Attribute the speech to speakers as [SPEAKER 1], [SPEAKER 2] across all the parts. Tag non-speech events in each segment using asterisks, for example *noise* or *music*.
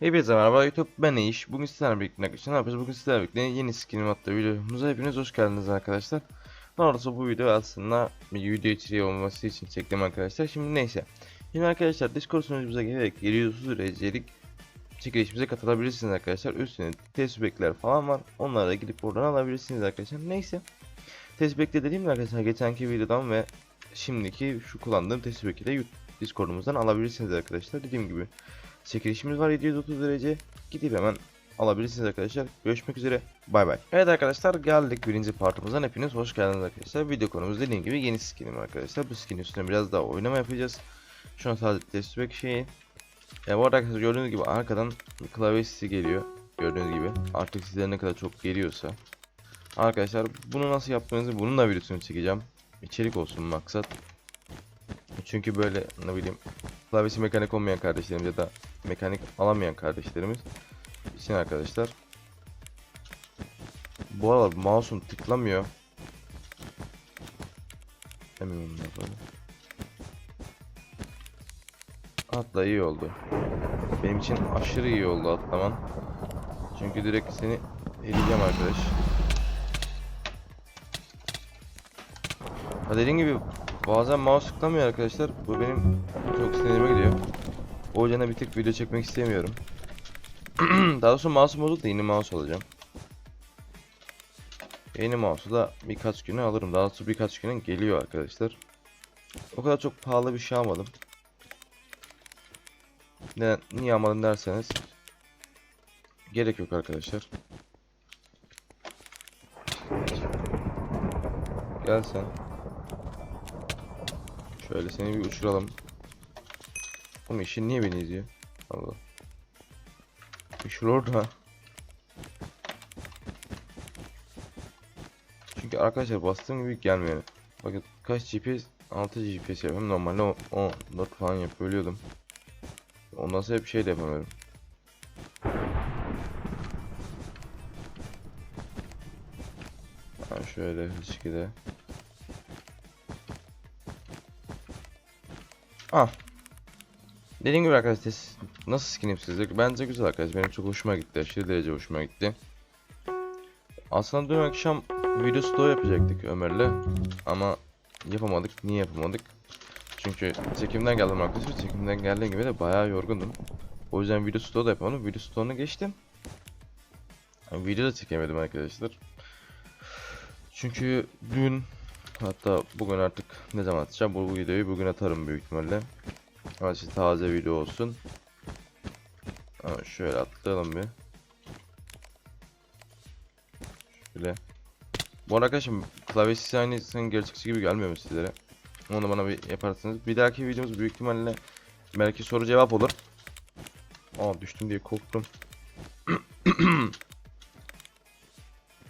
[SPEAKER 1] Hepinize merhaba YouTube ben İş. Bugün sizlerle birlikte arkadaşlar ne yapacağız? Bugün sizlerle birlikte yeni skinim attığı videomuza hepiniz hoş geldiniz arkadaşlar. Doğrusu bu video aslında bir video içeriği olması için çektim arkadaşlar. Şimdi neyse. Şimdi arkadaşlar Discord sunucumuza gelerek 730 derecelik çekilişimize katılabilirsiniz arkadaşlar. Üstüne tespekler falan var. Onlara gidip buradan alabilirsiniz arkadaşlar. Neyse. Tespekte dediğim arkadaşlar geçenki videodan ve şimdiki şu kullandığım de Discord'umuzdan alabilirsiniz arkadaşlar. Dediğim gibi çekilişimiz var 730 derece. Gidip hemen alabilirsiniz arkadaşlar. Görüşmek üzere. Bay bay. Evet arkadaşlar geldik birinci partımızdan. Hepiniz hoş geldiniz arkadaşlar. Video konumuz dediğim gibi yeni skinim arkadaşlar. Bu skin üstüne biraz daha oynama yapacağız. Şu an sadece tespek şeyi. E, bu arada arkadaşlar gördüğünüz gibi arkadan klavye sesi geliyor. Gördüğünüz gibi. Artık sizlere ne kadar çok geliyorsa. Arkadaşlar bunu nasıl yaptığınızı bunun da videosunu çekeceğim. İçerik olsun maksat. Çünkü böyle ne bileyim klavyesi mekanik olmayan kardeşlerimiz ya da mekanik alamayan kardeşlerimiz için arkadaşlar. Bu aralar mouse'um tıklamıyor. Eminim yapalım. Atla iyi oldu. Benim için aşırı iyi oldu atlaman. Çünkü direkt seni eleyeceğim arkadaş. Ha dediğim gibi bazen mouse tıklamıyor arkadaşlar. Bu benim çok sinirime gidiyor. O yüzden bir tık video çekmek istemiyorum. *clears throat* Daha doğrusu mouse bozuldu da yeni mouse alacağım. Yeni mouse'u da birkaç güne alırım. Daha doğrusu birkaç güne geliyor arkadaşlar. O kadar çok pahalı bir şey almadım. Ne, niye almadım derseniz gerek yok arkadaşlar. Gel sen. Şöyle seni bir uçuralım. Oğlum işin niye beni izliyor? Allah. İşin orada. Çünkü arkadaşlar bastığım gibi gelmiyor. Bakın kaç GPS? 6 GPS yapıyorum. Normalde 10, 14 falan yapabiliyordum. Ondan sonra bir şey de yapamıyorum. Ha şöyle hızlı şekilde. Ah. Dediğim gibi arkadaşlar nasıl skinim sizde? Bence güzel arkadaşlar. Benim çok hoşuma gitti. Aşırı derece hoşuma gitti. Aslında dün akşam video story yapacaktık Ömer'le. Ama yapamadık. Niye yapamadık? Çünkü çekimden geldim arkadaşlar. Çekimden geldiğim gibi de bayağı yorgundum. O yüzden video story da yapamadım. Video story'unu geçtim. Yani video da çekemedim arkadaşlar. Çünkü dün hatta bugün artık ne zaman atacağım bu videoyu bugün atarım büyük ihtimalle. İşte taze video olsun. Ama şöyle atlayalım bir. Şöyle. Bu arkadaşım klavyesi aynısının gerçekçi gibi gelmiyor mu sizlere? Onu bana bir yaparsanız. Bir dahaki videomuz büyük ihtimalle belki soru cevap olur. Aa düştüm diye korktum. *clears throat*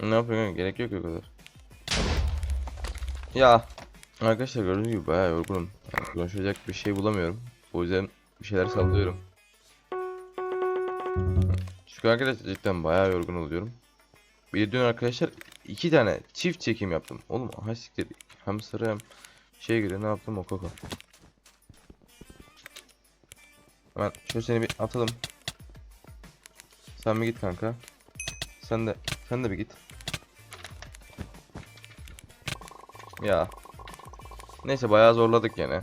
[SPEAKER 1] ne yapıyorsun? Gerek yok o kadar. Ya arkadaşlar gördüğünüz gibi bayağı yorgunum. Yani konuşacak bir şey bulamıyorum. O yüzden bir şeyler sallıyorum. Çünkü arkadaşlar cidden bayağı yorgun oluyorum. Bir dün arkadaşlar iki tane çift çekim yaptım. Oğlum ha siktir. Hem sarı hem şey gibi ne yaptım o koko. Hemen şöyle seni bir atalım. Sen bir git kanka. Sen de sen de bir git. Ya. Neyse bayağı zorladık yine.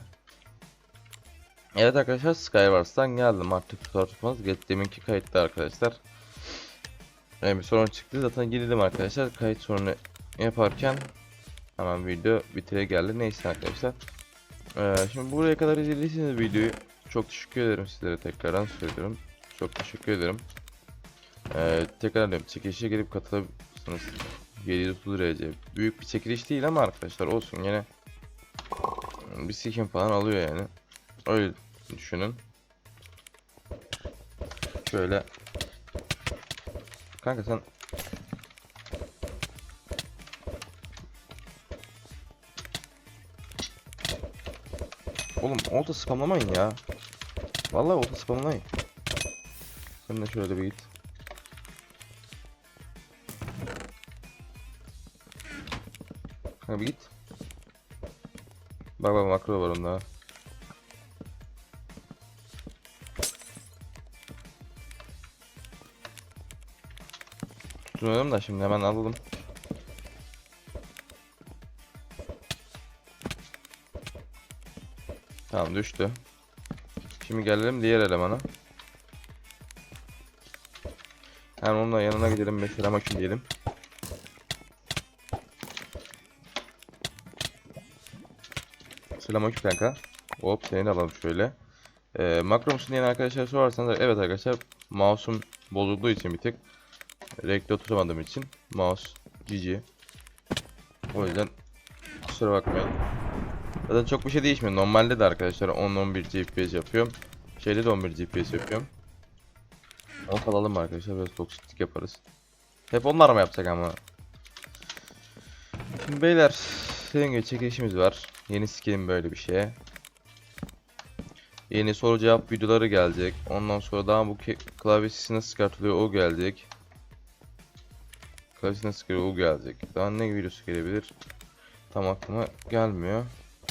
[SPEAKER 1] Evet arkadaşlar Skywars'tan geldim artık tutar tutmaz. Deminki kayıtta arkadaşlar. Yani bir sorun çıktı zaten girdim arkadaşlar. Kayıt sorunu yaparken hemen video bitire geldi. Neyse arkadaşlar. Ee, şimdi buraya kadar izlediyseniz videoyu çok teşekkür ederim sizlere tekrardan söylüyorum. Çok teşekkür ederim. Ee, tekrar diyorum çekilişe gelip katılabilirsiniz. 730 derece. Büyük bir çekiliş değil ama arkadaşlar olsun yine bir skin falan alıyor yani. Öyle düşünün. Şöyle. Kanka sen Oğlum olta spamlamayın ya. Vallahi olta spamlamayın. Sen de şöyle bir git. Kanka bir git. Bak bak makro var onda. Tutunuyorum da şimdi hemen alalım. Tamam düştü. Şimdi gelelim diğer elemana. Hem onunla yanına gidelim mesela makin diyelim. Selamünaleyküm kanka. Hop seni de alalım şöyle. Ee, makro musun diyen arkadaşlar sorarsanız evet arkadaşlar mouse'um bozulduğu için bir tık renkli oturamadığım için mouse GG. O yüzden kusura bakmayın. Zaten çok bir şey değişmiyor. Normalde de arkadaşlar 10-11 GPS yapıyorum. Şeyde de 11 GPS yapıyorum. Onu alalım arkadaşlar biraz toksiklik yaparız. Hep onlar mı yapacak ama? Şimdi beyler gibi çekilişimiz var. Yeni skin böyle bir şeye. Yeni soru cevap videoları gelecek. Ondan sonra daha bu klavyesi nasıl çıkartılıyor o gelecek. Klavyesi nasıl o gelecek. Daha ne videosu gelebilir? Tam aklıma gelmiyor.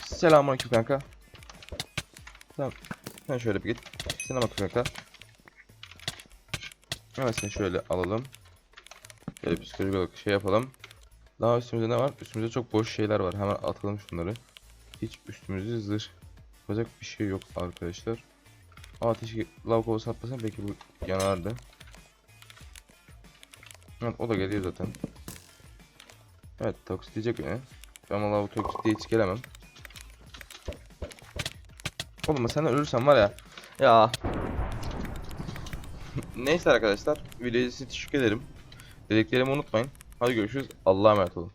[SPEAKER 1] Selamünaleyküm kanka. Tamam. Sen şöyle bir git. Selamünaleyküm kanka. Evet seni şöyle alalım. Şöyle psikolojik olarak şey yapalım. Daha üstümüzde ne var? Üstümüzde çok boş şeyler var. Hemen atalım şunları. Hiç üstümüzde zırh yapacak bir şey yok arkadaşlar. Aa ateşi lav kovası atmasam belki bu yanardı. Evet o da geliyor zaten. Evet toksitleyecek beni. Ama lav toksitliğe hiç gelemem. Oğlum sen ölürsen var ya. Ya. Neyse arkadaşlar. Videoyu size teşekkür ederim. Dediklerimi unutmayın. Hadi görüşürüz. Allah'a emanet olun.